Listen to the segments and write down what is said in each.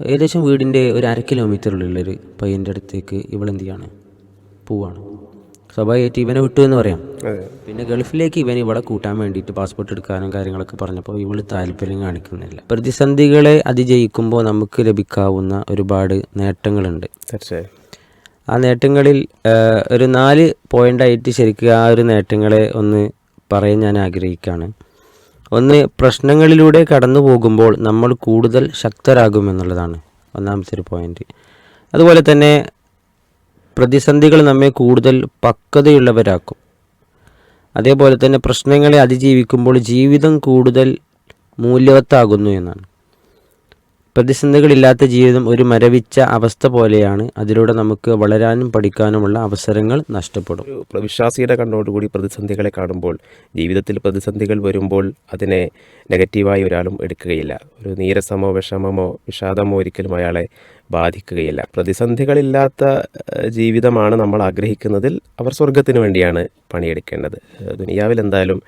ഏകദേശം വീടിന്റെ ഒരു അര കിലോമീറ്ററിലുള്ളൊരു പയ്യന്റെ അടുത്തേക്ക് ഇവളെന്ത് ചെയ്യാണ് പോവാണ് സ്വാഭാവികമായിട്ട് ഇവനെ വിട്ടു എന്ന് പറയാം. പിന്നെ ഗൾഫിലേക്ക് ഇവൻ ഇവിടെ കൂട്ടാൻ വേണ്ടിയിട്ട് പാസ്പോർട്ട് എടുക്കാനും കാര്യങ്ങളൊക്കെ പറഞ്ഞപ്പോൾ ഇവൾ താല്പര്യം കാണിക്കുന്നില്ല. പ്രതിസന്ധികളെ അതിജയിക്കുമ്പോൾ നമുക്ക് ലഭിക്കാവുന്ന ഒരുപാട് നേട്ടങ്ങളുണ്ട്. തീർച്ചയായും. ആ നേട്ടങ്ങളിൽ ഒരു നാല് പോയിന്റായിട്ട് ശരിക്കും ആ ഒരു നേട്ടങ്ങളെ ഒന്ന് പറയാൻ ഞാൻ ആഗ്രഹിക്കുകയാണ്. ഒന്ന് പ്രശ്നങ്ങളിലൂടെ കടന്നു പോകുമ്പോൾ നമ്മൾ കൂടുതൽ ശക്തരാകുമെന്നുള്ളതാണ് ഒന്നാമത്തെ ഒരു പോയിന്റ് അതുപോലെ തന്നെ പ്രതിസന്ധികൾ നമ്മെ കൂടുതൽ പക്വതയുള്ളവരാക്കും. അതേപോലെ തന്നെ പ്രശ്നങ്ങളെ അതിജീവിക്കുമ്പോൾ ജീവിതം കൂടുതൽ മൂല്യവത്താകുന്നു എന്നാണ്. പ്രതിസന്ധികളില്ലാത്ത ജീവിതം ഒരു മരവിച്ച അവസ്ഥ പോലെയാണ്. അതിലൂടെ നമുക്ക് വളരാനും പഠിക്കാനുമുള്ള അവസരങ്ങൾ നഷ്ടപ്പെടും. വിശ്വാസിയുടെ കണ്ണോടുകൂടി പ്രതിസന്ധികളെ കാണുമ്പോൾ ജീവിതത്തിൽ പ്രതിസന്ധികൾ വരുമ്പോൾ അതിനെ നെഗറ്റീവായി ഒരാളും എടുക്കുകയില്ല. ഒരു നീരസമോ വിഷമമോ വിഷാദമോ ഒരിക്കലും അയാളെ ബാധിക്കുകയില്ല. പ്രതിസന്ധികളില്ലാത്ത ജീവിതമാണ് നമ്മൾ ആഗ്രഹിക്കുന്നതിൽ അവർ സ്വർഗത്തിന് വേണ്ടിയാണ് പണിയെടുക്കേണ്ടത്. ദുനിയാവിൽ എന്തായാലും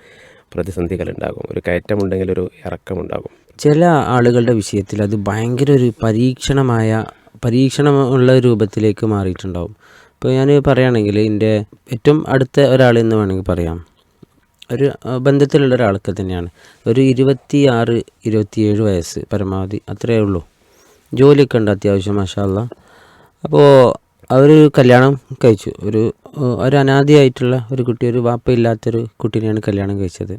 പ്രതിസന്ധികൾ ഉണ്ടാകും. ഒരു കയറ്റമുണ്ടെങ്കിൽ ഒരു ഇറക്കമുണ്ടാകും. ചില ആളുകളുടെ വിഷയത്തിൽ അത് ഭയങ്കര ഒരു പരീക്ഷണമായ പരീക്ഷണമുള്ള രൂപത്തിലേക്ക് മാറിയിട്ടുണ്ടാവും. ഇപ്പോൾ ഞാൻ പറയുകയാണെങ്കിൽ എന്റെ ഏറ്റവും അടുത്ത ഒരാൾ എന്ന് വേണമെങ്കിൽ പറയാം. ഒരു ബന്ധത്തിലുള്ള ഒരാൾക്ക് തന്നെയാണ്. ഒരു ഇരുപത്തി ആറ് ഇരുപത്തിയേഴ് വയസ്സ് പരമാവധി അത്രയേ ഉള്ളൂ. ജോലിയൊക്കെ ഉണ്ട് അത്യാവശ്യം മഷാല്ല അപ്പോൾ അവർ കല്യാണം കഴിച്ചു. ഒരു ഒരു അനാദിയായിട്ടുള്ള ഒരു കുട്ടി ഒരു വാപ്പയില്ലാത്തൊരു കുട്ടീനെയാണ് കല്യാണം കഴിച്ചത്.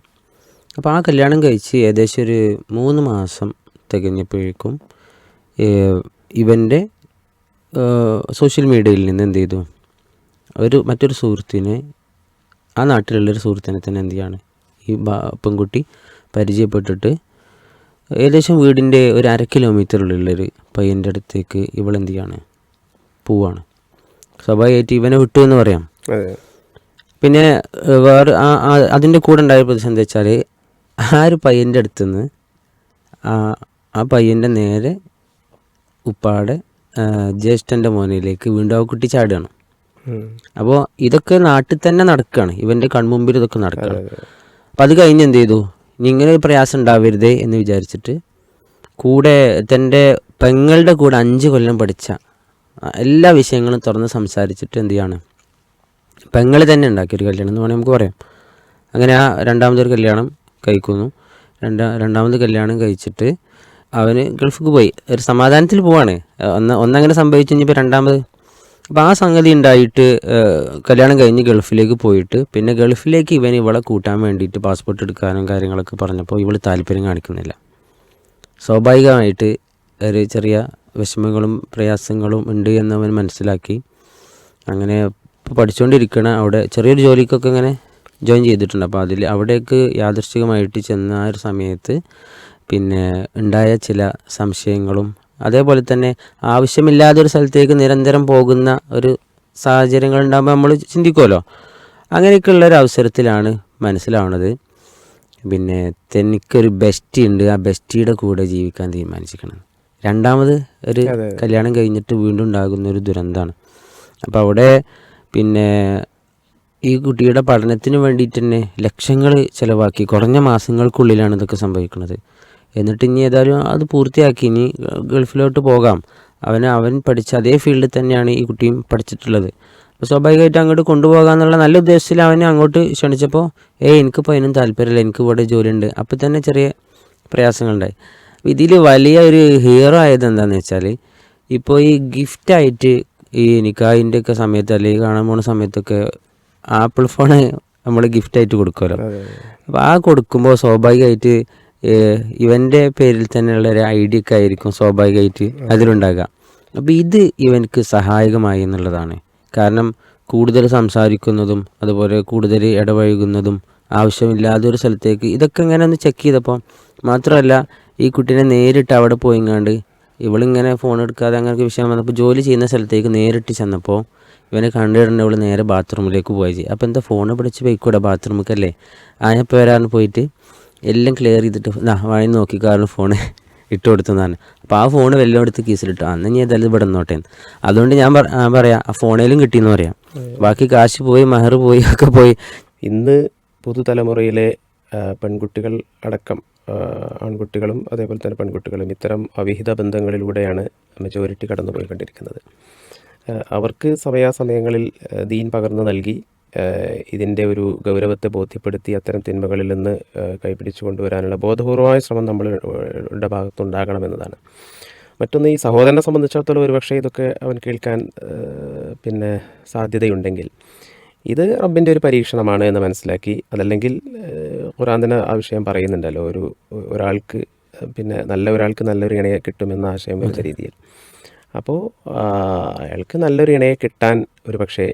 അപ്പോൾ ആ കല്യാണം കഴിച്ച് ഏകദേശം ഒരു മൂന്ന് മാസം തികഞ്ഞപ്പോഴേക്കും ഇവന്റെ സോഷ്യൽ മീഡിയയിൽ നിന്ന് എന്ത് ചെയ്തു? ഒരു മറ്റൊരു സുഹൃത്തിനെ ആ നാട്ടിലുള്ളൊരു സുഹൃത്തിനെ തന്നെ എന്ത് ചെയ്യാണ്? ഈ പെൺകുട്ടി പരിചയപ്പെട്ടിട്ട് ഏകദേശം വീടിന്റെ ഒരു അര കിലോമീറ്ററിലുള്ളൊരു പയ്യന്റെ അടുത്തേക്ക് ഇവളെന്ത് ചെയ്യാണ്? പോവാണ്. സ്വാഭാവികമായിട്ട് ഇവനെ വിട്ടു എന്ന് പറയാം. പിന്നെ വേറെ അതിന്റെ കൂടെ ഉണ്ടായ പ്രതിസന്ധി എന്താ വെച്ചാൽ ആ ഒരു പയ്യന്റെ അടുത്തുനിന്ന് ആ ആ പയ്യന്റെ നേരെ ഉപ്പാടെ ജ്യേഷ്ഠന്റെ മോനയിലേക്ക് വീണ്ടും ആ കുട്ടി ചാടുകയാണ്. അപ്പോൾ ഇതൊക്കെ നാട്ടിൽ തന്നെ നടക്കുകയാണ്. ഇവന്റെ കൺമുമ്പിൽ ഇതൊക്കെ നടക്കുകയാണ്. അപ്പം അത്. കഴിഞ്ഞ് എന്ത് ചെയ്തു? ഇങ്ങനെ ഒരു പ്രയാസം ഉണ്ടാവരുതേ എന്ന് വിചാരിച്ചിട്ട് കൂടെ തന്റെ പെങ്ങളുടെ കൂടെ അഞ്ച് കൊല്ലം പഠിച്ച എല്ലാ വിഷയങ്ങളും തുറന്ന് സംസാരിച്ചിട്ട് എന്ത് ചെയ്യാണ്? പെങ്ങൾ തന്നെ ഉണ്ടാക്കിയൊരു കല്യാണം എന്ന് വേണമെങ്കിൽ നമുക്ക് പറയാം. അങ്ങനെ ആ രണ്ടാമതൊരു കല്യാണം കഴിക്കുന്നു. രണ്ടാ രണ്ടാമത് കല്യാണം കഴിച്ചിട്ട് അവന് ഗൾഫിക്ക് പോയി. ഒരു സമാധാനത്തിൽ പോവാണ്. ഒന്ന് ഒന്നങ്ങനെ സംഭവിച്ചു കഴിഞ്ഞപ്പോൾ രണ്ടാമത്. അപ്പോൾ ആ സംഗതി ഉണ്ടായിട്ട് കല്യാണം കഴിഞ്ഞ് ഗൾഫിലേക്ക് പോയിട്ട് പിന്നെ ഗൾഫിലേക്ക് ഇവൻ ഇവളെ കൂട്ടാൻ വേണ്ടിയിട്ട് പാസ്പോർട്ട് എടുക്കാനും കാര്യങ്ങളൊക്കെ പറഞ്ഞപ്പോൾ ഇവൾ താല്പര്യം കാണിക്കുന്നില്ല. സ്വാഭാവികമായിട്ട് ഒരു ചെറിയ വിഷമങ്ങളും പ്രയാസങ്ങളും ഉണ്ട് എന്നവൻ മനസ്സിലാക്കി. അങ്ങനെ ഇപ്പോൾ പഠിച്ചുകൊണ്ടിരിക്കണ അവിടെ ചെറിയൊരു ജോലിക്കൊക്കെ ഇങ്ങനെ ജോയിൻ ചെയ്തിട്ടുണ്ട്. അപ്പോൾ അതിൽ അവിടേക്ക് യാദൃശ്ചികമായിട്ട് ചെന്ന ആ ഒരു സമയത്ത് പിന്നെ ഉണ്ടായ ചില സംശയങ്ങളും അതേപോലെ തന്നെ ആവശ്യമില്ലാതെ ഒരു സ്ഥലത്തേക്ക് നിരന്തരം പോകുന്ന ഒരു സാഹചര്യങ്ങൾ ഉണ്ടാകുമ്പോൾ നമ്മൾ ചിന്തിക്കുമല്ലോ അങ്ങനെയൊക്കെയുള്ള ഒരു അവസരത്തിലാണ് മനസ്സിലാവുന്നത് പിന്നെ തനിക്കൊരു ബെസ്റ്റി ഉണ്ട്. ആ ബെസ്റ്റിയുടെ കൂടെ ജീവിക്കാൻ തീരുമാനിച്ചിരിക്കണം. രണ്ടാമത് ഒരു കല്യാണം കഴിഞ്ഞിട്ട് വീണ്ടും ഉണ്ടാകുന്ന ഒരു ദുരന്തമാണ്. അപ്പോൾ അവിടെ പിന്നെ ഈ കുട്ടിയുടെ പഠനത്തിന് വേണ്ടിയിട്ട് തന്നെ ലക്ഷങ്ങൾ ചിലവാക്കി. കുറഞ്ഞ മാസങ്ങൾക്കുള്ളിലാണ് ഇതൊക്കെ സംഭവിക്കുന്നത്. എന്നിട്ട് ഇനി ഏതായാലും അത് പൂർത്തിയാക്കി. ഇനി ഗൾഫിലോട്ട് പോകാം. അവന് അവൻ പഠിച്ച അതേ ഫീൽഡിൽ തന്നെയാണ് ഈ കുട്ടിയും പഠിച്ചിട്ടുള്ളത്. അപ്പോൾ സ്വാഭാവികമായിട്ട് അങ്ങോട്ട് കൊണ്ടുപോകാന്നുള്ള നല്ല ഉദ്ദേശത്തിൽ അവനെ അങ്ങോട്ട് ക്ഷണിച്ചപ്പോൾ ഏയ് എനിക്കിപ്പോൾ അതിനും താല്പര്യമില്ല. എനിക്ക് ഇവിടെ ജോലിയുണ്ട്. അപ്പോൾ തന്നെ ചെറിയ പ്രയാസങ്ങളുണ്ടായി. ഇതിൽ വലിയ ഒരു ഹീറോ ആയത് എന്താണെന്ന് വെച്ചാൽ ഇപ്പോൾ ഈ ഗിഫ്റ്റായിട്ട് ഈ നിക്കാഹിന്റെ ഒക്കെ സമയത്ത് അല്ലെങ്കിൽ കാണാൻ പോണ സമയത്തൊക്കെ ആപ്പിൾ ഫോൺ നമ്മൾ ഗിഫ്റ്റായിട്ട് കൊടുക്കുമല്ലോ. അപ്പോൾ ആ കൊടുക്കുമ്പോൾ സ്വാഭാവികമായിട്ട് ഇവന്റെ പേരിൽ തന്നെയുള്ള ഒരു ഐഡിയ ഒക്കെ ആയിരിക്കും സ്വാഭാവികമായിട്ട് അതിലുണ്ടാകുക. അപ്പോൾ ഇത് ഇവനക്ക് സഹായകമായി എന്നുള്ളതാണ്. കാരണം കൂടുതൽ സംസാരിക്കുന്നതും അതുപോലെ കൂടുതൽ ഇടപഴകുന്നതും ആവശ്യമില്ലാതെ ഒരു സ്ഥലത്തേക്ക് ഇതൊക്കെ ഇങ്ങനെ ഒന്ന് ചെക്ക് ചെയ്തപ്പോൾ മാത്രമല്ല ഈ കുട്ടീനെ നേരിട്ട് അവിടെ പോയിങ്ങാണ്ട് ഇവളിങ്ങനെ ഫോൺ എടുക്കാതെ അങ്ങനെയൊക്കെ വിഷയം വന്നപ്പോൾ ജോലി ചെയ്യുന്ന സ്ഥലത്തേക്ക് നേരിട്ട് ചെന്നപ്പോൾ ഇവനെ കണ്ടിടേണ്ട ഇവൾ നേരെ ബാത്റൂമിലേക്ക് പോയി ചെയ്യും. അപ്പോൾ എന്താ ഫോൺ പിടിച്ച് പോയിക്കൂടെ ബാത്റൂമിക്കല്ലേ? ആയപ്പോൾ വരാൻ പോയിട്ട് എല്ലാം ക്ലിയർ ചെയ്തിട്ട് വഴി നോക്കി കാരണം ഫോണ് ഇട്ട് കൊടുത്തതാണ്. അപ്പോൾ ആ ഫോൺ വെല്ലം എടുത്ത് കീസിലിട്ടു. അന്ന് ഞാൻ ഏതായാലും ഇവിടെ നിന്നോട്ടെ അതുകൊണ്ട് ഞാൻ പറയാം ആ ഫോണേലും കിട്ടിയെന്ന് പറയാം. ബാക്കി കാശ് പോയി മഹർ പോയി ഒക്കെ പോയി. ഇന്ന് പുതുതലമുറയിലെ പെൺകുട്ടികൾ അടക്കം ആൺകുട്ടികളും അതേപോലെ തന്നെ പെൺകുട്ടികളും ഇത്തരം അവിഹിത ബന്ധങ്ങളിലൂടെയാണ് മെജോറിറ്റി കടന്നു പോയിക്കൊണ്ടിരിക്കുന്നത് ഏഹ് അവർക്ക് സമയാസമയങ്ങളിൽ ദീൻ പകർന്നു നൽകി ഇതിന്റെ ഒരു ഗൗരവത്തെ ബോധ്യപ്പെടുത്തി അത്തരം തിന്മകളിൽ നിന്ന് കൈപിടിച്ചു കൊണ്ടുവരാനുള്ള ബോധപൂർവമായ ശ്രമം നമ്മളുടെ ഭാഗത്തുണ്ടാകണമെന്നതാണ്. മറ്റൊന്ന് ഈ സഹോദരനെ സംബന്ധിച്ചിടത്തോളം ഒരുപക്ഷെ ഇതൊക്കെ അവൻ കേൾക്കാൻ പിന്നെ സാധ്യതയുണ്ടെങ്കിൽ ഇത് റബ്ബിന്റെ ഒരു പരീക്ഷണമാണ് എന്ന് മനസ്സിലാക്കി അതല്ലെങ്കിൽ ഖുറാന്തിന് ഖുറാൻ തന്നെ ആ വിഷയം പറയുന്നുണ്ടല്ലോ ഒരു ഒരാൾക്ക് പിന്നെ നല്ല ഒരാൾക്ക് നല്ലൊരു ഇണയെ കിട്ടുമെന്ന ആശയം വരുന്ന രീതിയിൽ. അപ്പോൾ അയാൾക്ക് നല്ലൊരു ഇണയെ കിട്ടാൻ ഒരു പക്ഷേ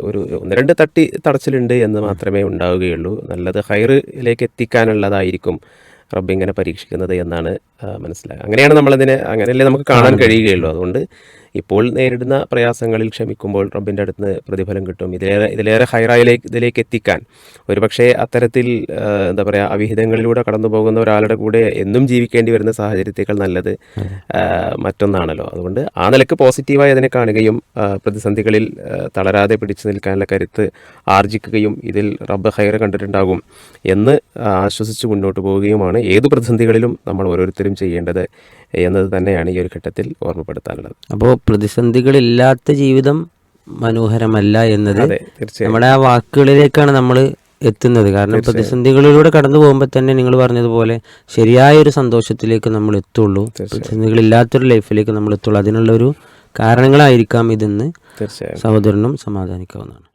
ഒരു ഒന്ന് രണ്ട് തട്ടി തടച്ചിലുണ്ട് എന്ന് മാത്രമേ ഉണ്ടാവുകയുള്ളൂ. നല്ലത് ഹൈറിലേക്ക് എത്തിക്കാനുള്ളതായിരിക്കും റബ്ബ് ഇങ്ങനെ പരീക്ഷിക്കുന്നത് എന്നാണ് മനസ്സിലാക്കുക അങ്ങനെയാണ് നമ്മളതിനെ അങ്ങനെയല്ലേ നമുക്ക് കാണാൻ കഴിയുകയുള്ളൂ. അതുകൊണ്ട് ഇപ്പോൾ നേരിടുന്ന പ്രയാസങ്ങളിൽ ക്ഷമിക്കുമ്പോൾ റബ്ബിന്റെ അടുത്ത് നിന്ന് പ്രതിഫലം കിട്ടും. ഇതിലേറെ ഇതിലേറെ ഹൈറായിലേക്ക് ഇതിലേക്ക് എത്തിക്കാൻ. ഒരുപക്ഷെ അത്തരത്തിൽ എന്താ പറയുക അവിഹിതങ്ങളിലൂടെ കടന്നു പോകുന്ന ഒരാളുടെ കൂടെ എന്നും ജീവിക്കേണ്ടി വരുന്ന സാഹചര്യത്തേക്കാൾ നല്ലത് മറ്റൊന്നാണല്ലോ. അതുകൊണ്ട് ആ നിലയ്ക്ക് പോസിറ്റീവായി അതിനെ കാണുകയും പ്രതിസന്ധികളിൽ തളരാതെ പിടിച്ചു നിൽക്കാനുള്ള കരുത്ത് ആർജിക്കുകയും ഇതിൽ റബ്ബ് ഹൈറ് കണ്ടിട്ടുണ്ടാകും എന്ന് ആശ്വസിച്ച് മുന്നോട്ട് പോവുകയുമാണ്. ഏത് പ്രതിസന്ധികളിലും നമ്മൾ ഓരോരുത്തരും ചെയ്യേണ്ടത് എന്നത് തന്നെയാണ് ഈ ഒരു ഘട്ടത്തിൽ ഓർമ്മപ്പെടുത്താനുള്ളത്. അപ്പോൾ പ്രതിസന്ധികളില്ലാത്ത ജീവിതം മനോഹരമല്ല എന്നത് നമ്മുടെ ആ വാക്കുകളിലേക്കാണ് നമ്മൾ എത്തുന്നത്. കാരണം പ്രതിസന്ധികളിലൂടെ കടന്നു പോകുമ്പോൾ തന്നെ നിങ്ങൾ പറഞ്ഞതുപോലെ ശരിയായ ഒരു സന്തോഷത്തിലേക്ക് നമ്മൾ എത്തുള്ളൂ. പ്രതിസന്ധികളില്ലാത്തൊരു ലൈഫിലേക്ക് നമ്മൾ എത്തുള്ളൂ. അതിനുള്ള ഒരു കാരണങ്ങളായിരിക്കാം ഇതെന്ന് സഹോദരനും സമാധാനിക്കാവുന്നതാണ്.